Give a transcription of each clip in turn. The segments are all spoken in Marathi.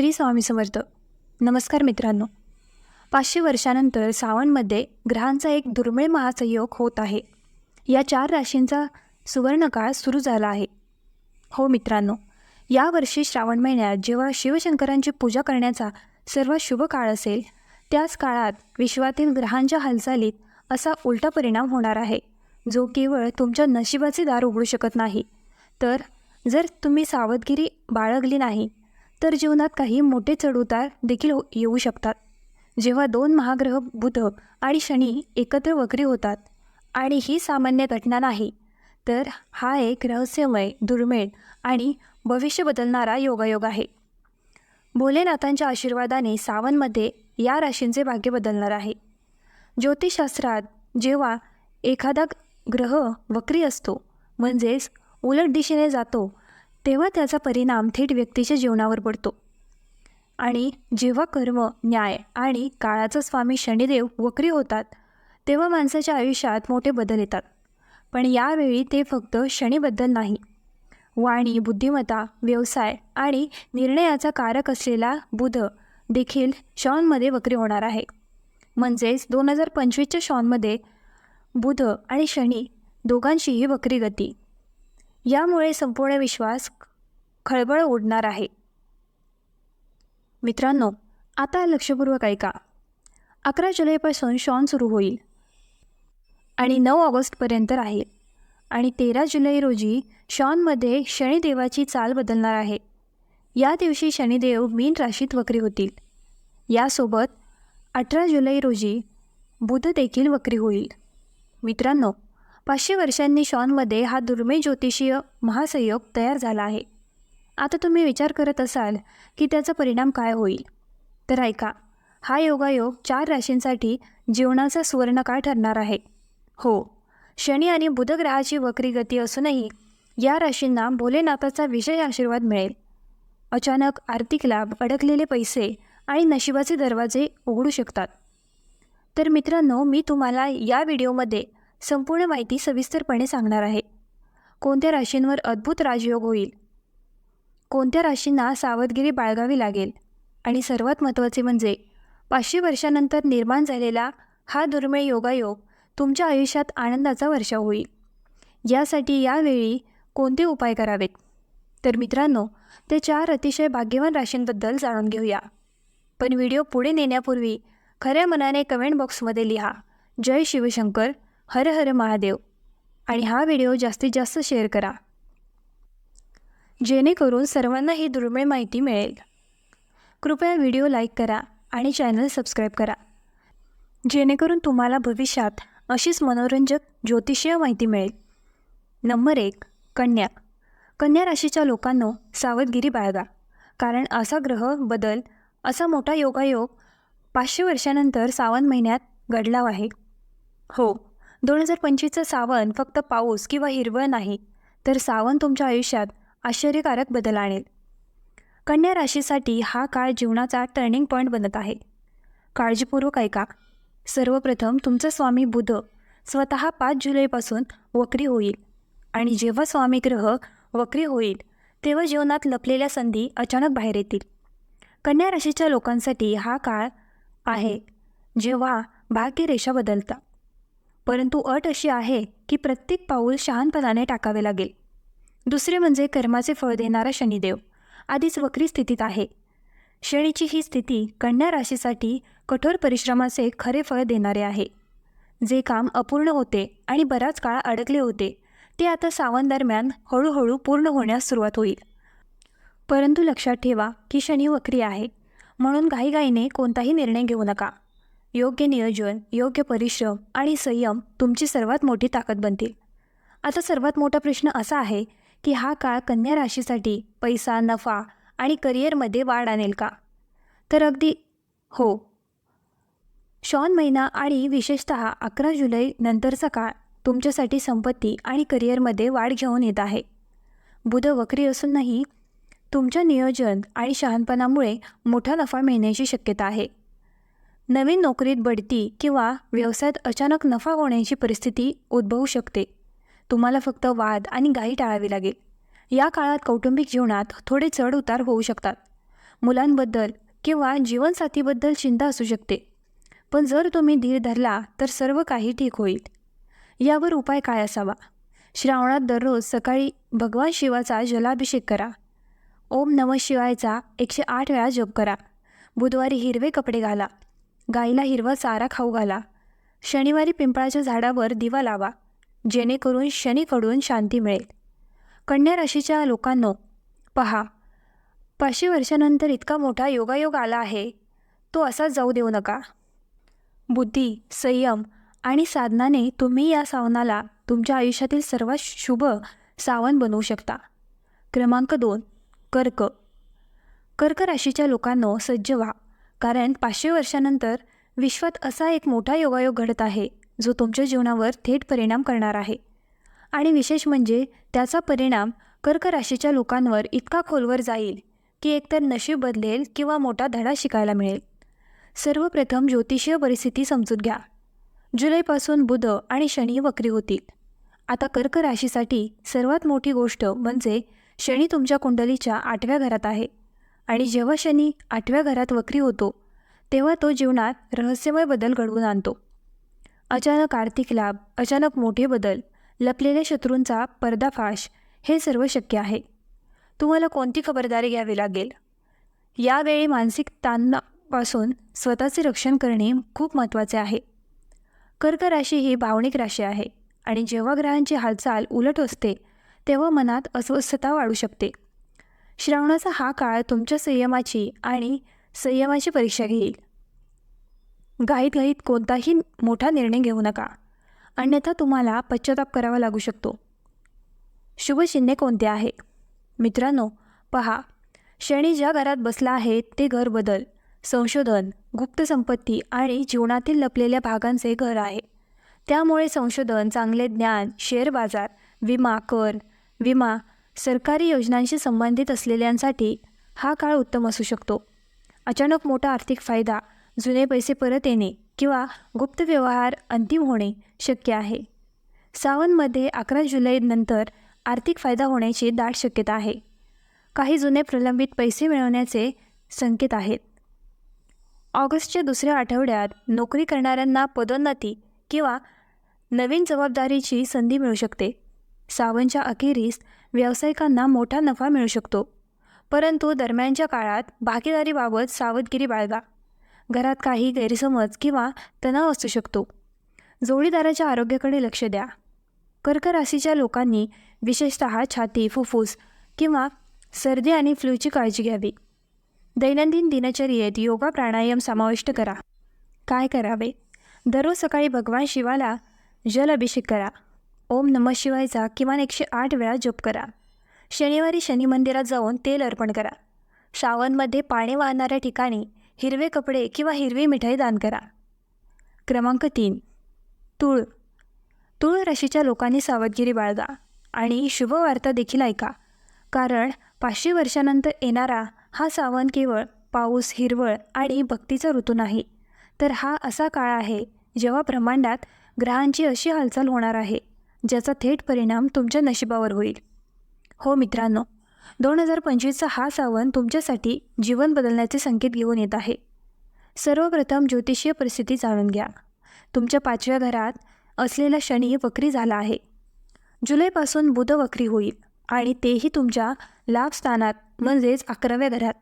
श्री स्वामी समर्थ. नमस्कार मित्रांनो. पाचशे वर्षानंतर सावनमध्ये ग्रहांचा एक दुर्मिळ महासंयोग होत आहे. या चार राशींचा सुवर्णकाळ सुरू झाला आहे. हो मित्रांनो यावर्षी श्रावण महिन्यात जेव्हा शिवशंकरांची पूजा करण्याचा सर्वात शुभ काळ असेल त्याच काळात विश्वातील ग्रहांच्या हालचालीत असा उलटा परिणाम होणार आहे. जो केवळ तुमच्या नशिबाचे दार उघडू शकत नाही. तर जर तुम्ही सावधगिरी बाळगली नाही तर जीवनात काही मोठे चढउतार देखील हो- येऊ शकतात. जेव्हा दोन महाग्रह बुध आणि शनी एकत्र वक्री होतात आणि ही सामान्य घटना नाही तर हा एक रहस्यमय दुर्मिळ आणि भविष्य बदलणारा योगायोग आहे. भोलेनाथांच्या आशीर्वादाने सावनमध्ये या राशींचे भाग्य बदलणार आहे. ज्योतिषशास्त्रात जेव्हा एखादा ग्रह वक्री असतो म्हणजेच उलट दिशेने जातो तेव्हा त्याचा परिणाम थेट व्यक्तीच्या जीवनावर पडतो. आणि जेव्हा कर्म न्याय आणि काळाचा स्वामी शनिदेव वक्री होतात तेव्हा माणसाच्या आयुष्यात मोठे बदल येतात. पण यावेळी ते फक्त शनीबद्दल नाही. वाणी बुद्धिमत्ता व्यवसाय आणि निर्णयाचा कारक असलेला बुध देखील शॉनमध्ये वक्री होणार आहे. म्हणजेच दोन हजार पंचवीसच्या शॉनमध्ये बुध आणि शनी दोघांचीही वक्री गती यामुळे संपूर्ण विश्वास खळबळ उडणार आहे. मित्रांनो आता लक्षपूर्वक ऐका. अकरा जुलैपासून शॉन सुरू होईल आणि नऊ ऑगस्टपर्यंत राहील. आणि तेरा जुलै रोजी शॉनमध्ये शनिदेवाची चाल बदलणार आहे. या दिवशी शनिदेव मीन राशीत वक्री होतील. यासोबत अठरा जुलै रोजी बुध देखील वक्री होईल. मित्रांनो पाचशे वर्षांनी शॉनमध्ये हा दुर्मिळ ज्योतिषीय महासंयोग तयार झाला आहे. आता तुम्ही विचार करत असाल की त्याचा परिणाम काय होईल. तर ऐका हा योगायोग चार राशींसाठी जीवनाचा सुवर्ण सुवर्णकाळ ठरणार आहे. हो शनी आणि बुध ग्रहाची वक्री गती असूनही या राशींना भोलेनाथाचा विशेष आशीर्वाद मिळेल. अचानक आर्थिक लाभ अडकलेले पैसे आणि नशिबाचे दरवाजे उघडू शकतात. तर मित्रांनो मी तुम्हाला या व्हिडिओमध्ये संपूर्ण माहिती सविस्तरपणे सांगणार आहे. कोणत्या राशींवर अद्भुत राजयोग होईल? कोणत्या राशींना सावधगिरी बाळगावी लागेल? आणि सर्वात महत्त्वाचे म्हणजे पाचशे वर्षानंतर निर्माण झालेला हा दुर्मिळ योगायोग तुमच्या आयुष्यात आनंदाचा वर्षा होईल. यासाठी यावेळी कोणते उपाय करावेत? तर मित्रांनो ते चार अतिशय भाग्यवान राशींबद्दल जाणून घेऊया. पण व्हिडिओ पुढे नेण्यापूर्वी खऱ्या मनाने कमेंट बॉक्समध्ये लिहा. जय शिवशंकर हर हर महादेव. आणि हा व्हिडिओ जास्तीत जास्त शेअर करा. जेणेकरून सर्वांना ही दुर्मिळ माहिती मिळेल. कृपया व्हिडिओ लाईक करा आणि चॅनल सबस्क्राईब करा. जेणेकरून तुम्हाला भविष्यात अशीच मनोरंजक ज्योतिषीय माहिती मिळेल. नंबर एक कन्या. कन्या राशीच्या लोकांनो सावधगिरी बाळगा. कारण असा ग्रह बदल असा मोठा योगायोग पाचशे वर्षानंतर सावन महिन्यात घडला आहे. हो दोन हजार पंचवीसचं सावन फक्त पाऊस किंवा हिरवळ नाही तर सावन तुमच्या आयुष्यात आश्चर्यकारक बदल आणेल. कन्या राशीसाठी हा काळ जीवनाचा टर्निंग पॉईंट बनत आहे. काळजीपूर्वक ऐका. सर्वप्रथम तुमचा स्वामी बुध स्वतः पाच जुलैपासून वक्री होईल आणि जेव्हा स्वामी ग्रह वक्री होईल तेव्हा जीवनात लपलेल्या संधी अचानक बाहेर येतील. कन्या राशीच्या लोकांसाठी हा काळ आहे जेव्हा भाग्यरेषा बदलता. परंतु अट अशी आहे की प्रत्येक पाऊल शहाणपणाने टाकावे लागेल. दुसरे म्हणजे कर्माचे फळ देणारा शनिदेव. आधीच वक्री स्थितीत आहे. शनीची ही स्थिती कन्या राशीसाठी कठोर परिश्रमाचे खरे फळ देणारे आहे. जे काम अपूर्ण होते आणि बराच काळ अडकले होते ते आता सावन दरम्यान हळूहळू पूर्ण होण्यास सुरुवात होईल. परंतु लक्षात ठेवा की शनी वक्री आहे. म्हणून घाईघाईने कोणताही निर्णय घेऊ नका. योग्य नियोजन योग्य परिश्रम आणि संयम तुमची सर्वात मोठी ताकद बनतील. आता सर्वात मोठा प्रश्न असा आहे की हा काळ कन्या राशीसाठी पैसा नफा आणि करिअरमध्ये वाढ आणेल का? तर अगदी हो. शॉन महिना आणि विशेषत अकरा जुलै नंतरचा काळ तुमच्यासाठी संपत्ती आणि करिअरमध्ये वाढ घेऊन येत आहे. बुध वक्री असूनही तुमच्या नियोजन आणि शहाणपणामुळे मोठा नफा मिळण्याची शक्यता आहे. नवीन नोकरीत बढती किंवा व्यवसायात अचानक नफा होण्याची परिस्थिती उद्भवू शकते. तुम्हाला फक्त वाद आणि गाई टाळावी लागेल. या काळात कौटुंबिक जीवनात थोडे चढ उतार होऊ शकतात. मुलांबद्दल किंवा जीवनसाथीबद्दल चिंता असू शकते. पण जर तुम्ही धीर धरला तर सर्व काही ठीक होईल. यावर उपाय काय असावा? श्रावणात दररोज सकाळी भगवान शिवाचा जलाभिषेक करा. ओम नम शिवायचा एकशे आठ वेळा जप करा. बुधवारी हिरवे कपडे घाला. गाईला हिरवा चारा खाऊ घाला. शनिवारी पिंपळाच्या झाडावर दिवा लावा. जेणेकरून शनीकडून शांती मिळेल. कन्या राशीच्या लोकांनो पहा. पाचशे वर्षानंतर इतका मोठा योगायोग आला आहे तो असा जाऊ देऊ नका. बुद्धी संयम आणि साधनाने तुम्ही या सावनाला तुमच्या आयुष्यातील सर्वात शुभ सावन बनवू शकता. क्रमांक दोन कर्क. कर्क राशीच्या लोकांनो सज्ज व्हा. कारण पाचशे वर्षानंतर विश्वात असा एक मोठा योगायोग घडत आहे जो तुमच्या जीवनावर थेट परिणाम करणार आहे. आणि विशेष म्हणजे त्याचा परिणाम कर्क राशीच्या लोकांवर इतका खोलवर जाईल की एकतर नशीब बदलेल किंवा मोठा धडा शिकायला मिळेल. सर्वप्रथम ज्योतिषीय परिस्थिती समजून घ्या. जुलैपासून बुध आणि शनी वक्री होतील. आता कर्क राशीसाठी सर्वात मोठी गोष्ट म्हणजे शनी तुमच्या कुंडलीच्या आठव्या घरात आहे. आणि जेव्हा शनी आठव्या घरात वक्री होतो तेव्हा तो जीवनात रहस्यमय बदल घडवून आणतो. अचानक आर्थिक लाभ अचानक मोठे बदल लपलेल्या शत्रूंचा पर्दाफाश हे सर्व शक्य आहे. तुम्हाला कोणती खबरदारी घ्यावी लागेल? यावेळी मानसिक ताणापासून स्वतःचे रक्षण करणे खूप महत्त्वाचे आहे. कर्क राशी ही भावनिक राशी आहे आणि जेव्हा ग्रहांची हालचाल उलट असते तेव्हा मनात अस्वस्थता वाढू शकते. श्रावणाचा हा काळ तुमच्या संयमाची आणि संयमाची परीक्षा घेईल. घाईत घाईत कोणताही मोठा निर्णय घेऊ नका. अन्यथा तुम्हाला पश्चाताप करावा लागू शकतो. शुभ चिन्हे कोणते आहे? मित्रांनो पहा. शनी ज्या घरात बसला आहे ते घर बदल. संशोधन गुप्त संपत्ती आणि जीवनातील लपलेल्या भागांचे घर आहे. त्यामुळे संशोधन चांगले ज्ञान शेअर बाजार विमा कर विमा सरकारी योजनांशी संबंधित असलेल्यांसाठी हा काळ उत्तम असू शकतो. अचानक मोठा आर्थिक फायदा जुने पैसे परत येणे किंवा गुप्त व्यवहार अंतिम होणे शक्य आहे. सावनमध्ये अकरा जुलैनंतर आर्थिक फायदा होण्याची दाट शक्यता आहे. काही जुने प्रलंबित पैसे मिळवण्याचे संकेत आहेत. ऑगस्टच्या दुसऱ्या आठवड्यात नोकरी करणाऱ्यांना पदोन्नती किंवा नवीन जबाबदारीची संधी मिळू शकते. सावनच्या अखेरीस व्यावसायिकांना मोठा नफा मिळू शकतो. परंतु दरम्यानच्या काळात भागीदारीबाबत सावधगिरी बाळगा. घरात काही गैरसमज किंवा तणाव असू शकतो. जोडीदाराच्या आरोग्याकडे लक्ष द्या. कर्क राशीच्या लोकांनी विशेषत छाती फुफ्फूस किंवा सर्दी आणि फ्लूची काळजी घ्यावी. दैनंदिन दिनचर्येत योगा प्राणायाम समाविष्ट करा. काय करावे? दररोज सकाळी भगवान शिवाला जल अभिषेक करा. ओम नमः शिवायचा किमान एकशे आठ वेळा जप करा. शनिवारी शनी मंदिरात जाऊन तेल अर्पण करा. श्रावणमध्ये पाणी वाहणाऱ्या ठिकाणी हिरवे कपडे किंवा हिरवी मिठाई दान करा. क्रमांक तीन. तूळ. तूळ राशीच्या लोकांनी सावधगिरी बाळगा आणि शुभवार्ता देखील ऐका. कारण पाचशे वर्षानंतर येणारा हा सावन केवळ पाऊस हिरवळ आणि भक्तीचा ऋतू नाही तर हा असा काळ आहे जेव्हा ब्रह्मांडात ग्रहांची अशी हालचाल होणार आहे ज्याचा थेट परिणाम तुमच्या नशिबावर होईल. हो मित्रांनो दोन हजार पंचवीसचा हा सावन तुमच्यासाठी जीवन बदलण्याचे संकेत घेऊन येत आहे. सर्वप्रथम ज्योतिषीय परिस्थिती जाणून घ्या. तुमच्या पाचव्या घरात असलेला शनी वक्री झाला आहे. जुलैपासून बुध वक्री होईल आणि तेही तुमच्या लाभ स्थानात म्हणजेच अकराव्या घरात.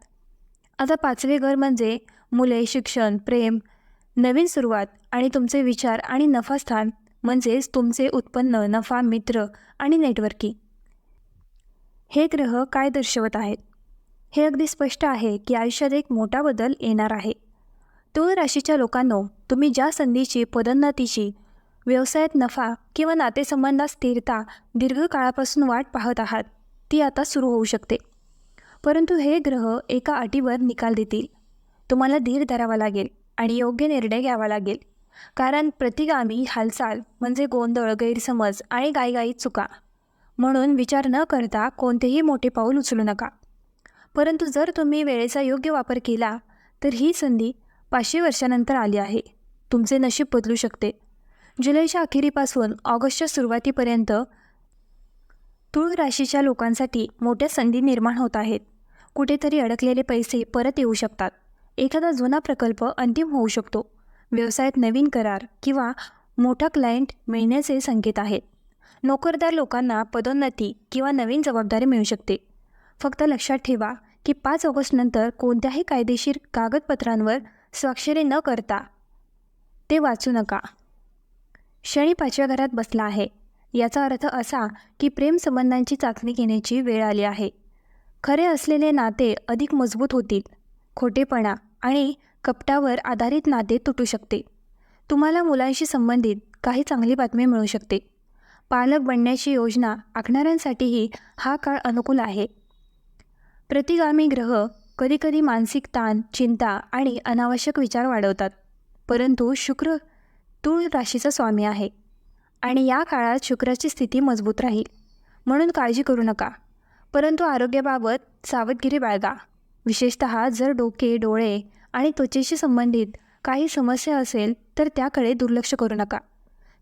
आता पाचवे घर म्हणजे मुले शिक्षण प्रेम नवीन सुरुवात आणि तुमचे विचार आणि नफास्थान म्हणजेच तुमचे उत्पन्न नफा मित्र आणि नेटवर्किंग हे ग्रह काय दर्शवत आहेत? हे अगदी स्पष्ट आहे की आयुष्यात एक मोठा बदल येणार आहे. तुळ राशीच्या लोकांनो तुम्ही ज्या संधीची पदोन्नतीची व्यवसायात नफा किंवा नातेसंबंधात स्थिरता दीर्घकाळापासून वाट पाहत आहात ती आता सुरू होऊ शकते. परंतु हे ग्रह एका अटीवर निकाल देतील. तुम्हाला धीर धरावा लागेल आणि योग्य निर्णय घ्यावा लागेल. कारण प्रतिगामी हालचाल म्हणजे गोंधळ गैरसमज आणि गाईगाई चुका म्हणून विचार न करता कोणतेही मोठे पाऊल उचलू नका. परंतु जर तुम्ही वेळेचा योग्य वापर केला तर ही संधी पाचशे वर्षानंतर आली आहे. तुमचे नशीब बदलू शकते. जुलैच्या अखेरीपासून ऑगस्टच्या सुरुवातीपर्यंत तुळ राशीच्या लोकांसाठी मोठ्या संधी निर्माण होत आहेत. कुठेतरी अडकलेले पैसे परत येऊ शकतात. एखादा जुना प्रकल्प अंतिम होऊ शकतो. व्यवसायात नवीन करार किंवा मोठा क्लायंट मिळण्याचे संकेत आहेत. नोकरदार लोकांना पदोन्नती किंवा नवीन जबाबदारी मिळू शकते. फक्त लक्षात ठेवा की पाच ऑगस्टनंतर कोणत्याही कायदेशीर कागदपत्रांवर स्वाक्षरी न करता ते वाचू नका. शनी पाचव्या घरात बसला आहे. याचा अर्थ असा की प्रेमसंबंधांची चाचणी घेण्याची वेळ आली आहे. खरे असलेले नाते अधिक मजबूत होतील. खोटेपणा आणि कपटावर आधारित नाते तुटू शकते. तुम्हाला मुलांशी संबंधित काही चांगली बातमी मिळू शकते. पालक बनण्याची योजना आखणाऱ्यांसाठीही हा काळ अनुकूल आहे. प्रतिगामी ग्रह कधीकधी मानसिक ताण चिंता आणि अनावश्यक विचार वाढवतात. परंतु शुक्र तूळ राशीचा स्वामी आहे आणि या काळात शुक्राची स्थिती मजबूत राहील. म्हणून काळजी करू नका. परंतु आरोग्याबाबत सावधगिरी बाळगा. विशेषत जर डोके डोळे आणि त्वचेशी संबंधित काही समस्या असेल तर त्याकडे दुर्लक्ष करू नका.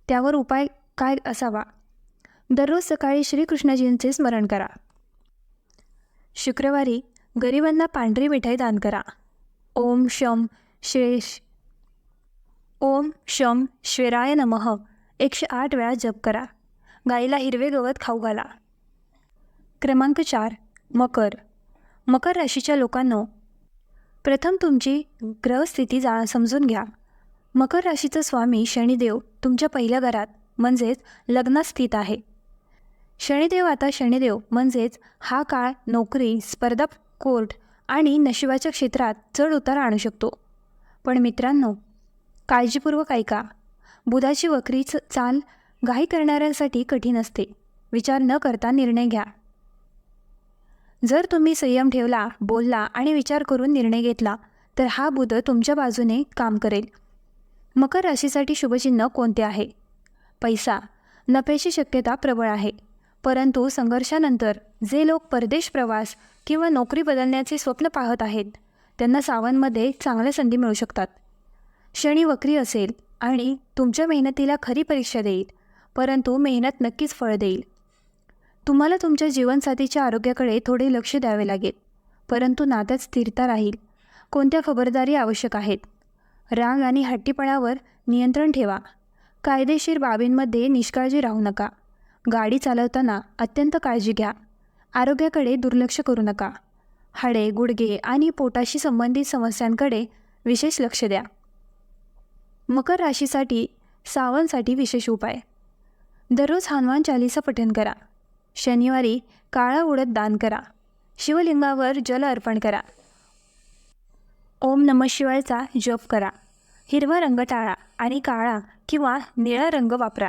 त्यावर उपाय काय असावा? दररोज सकाळी श्रीकृष्णजींचे स्मरण करा. शुक्रवारी गरिबांना पांढरी मिठाई दान करा. ओम शम श्रेष ओम शम श्वेराय नमः. एकशे आठ वेळा जप करा. गाईला हिरवे गवत खाऊ घाला. क्रमांक चार मकर. मकर राशीच्या लोकांनो प्रथम तुमची ग्रहस्थिती जा समजून घ्या. मकर राशीचा स्वामी शनिदेव तुमच्या पहिल्या घरात म्हणजेच लग्नात स्थित आहे. शनिदेव आता शनिदेव म्हणजेच हा काळ नोकरी स्पर्धा कोर्ट आणि नशिबाच्या क्षेत्रात चढ उतार आणू शकतो. पण मित्रांनो काळजीपूर्वक ऐका. बुधाची वक्रीच चाल घाई करणाऱ्यांसाठी कठीण असते. विचार न करता निर्णय घ्या. जर तुम्ही संयम ठेवला बोलला आणि विचार करून निर्णय घेतला तर हा बुध तुमच्या बाजूने काम करेल. मकर राशीसाठी शुभचिन्ह कोणते आहे? पैसा. नफ्याची शक्यता प्रबळ आहे. परंतु संघर्षानंतर जे लोक परदेश प्रवास किंवा नोकरी बदलण्याचे स्वप्न पाहत आहेत त्यांना सावनमध्ये चांगल्या संधी मिळू शकतात. शनी वक्री असेल आणि तुमच्या मेहनतीला खरी परीक्षा देईल परंतु मेहनत नक्कीच फळ देईल. तुम्हाला तुमच्या जीवनसाथीच्या आरोग्याकडे थोडे लक्ष द्यावे लागेल परंतु नात्यात स्थिरता राहील. कोणत्या खबरदारी आवश्यक आहेत? राग आणि हट्टीपणावर नियंत्रण ठेवा. कायदेशीर बाबींमध्ये निष्काळजी राहू नका. गाडी चालवताना अत्यंत काळजी घ्या. आरोग्याकडे दुर्लक्ष करू नका. हाडे गुडघे आणि पोटाशी संबंधित समस्यांकडे विशेष लक्ष द्या. मकर राशीसाठी सावनसाठी विशेष उपाय. दररोज हनुमान चालीसा पठण करा. शनिवारी काळा उडत दान करा. शिवलिंगावर जल अर्पण करा. ओम नम शिवायचा जप करा. हिरवा रंग टाळा आणि काळा किंवा निळा रंग वापरा.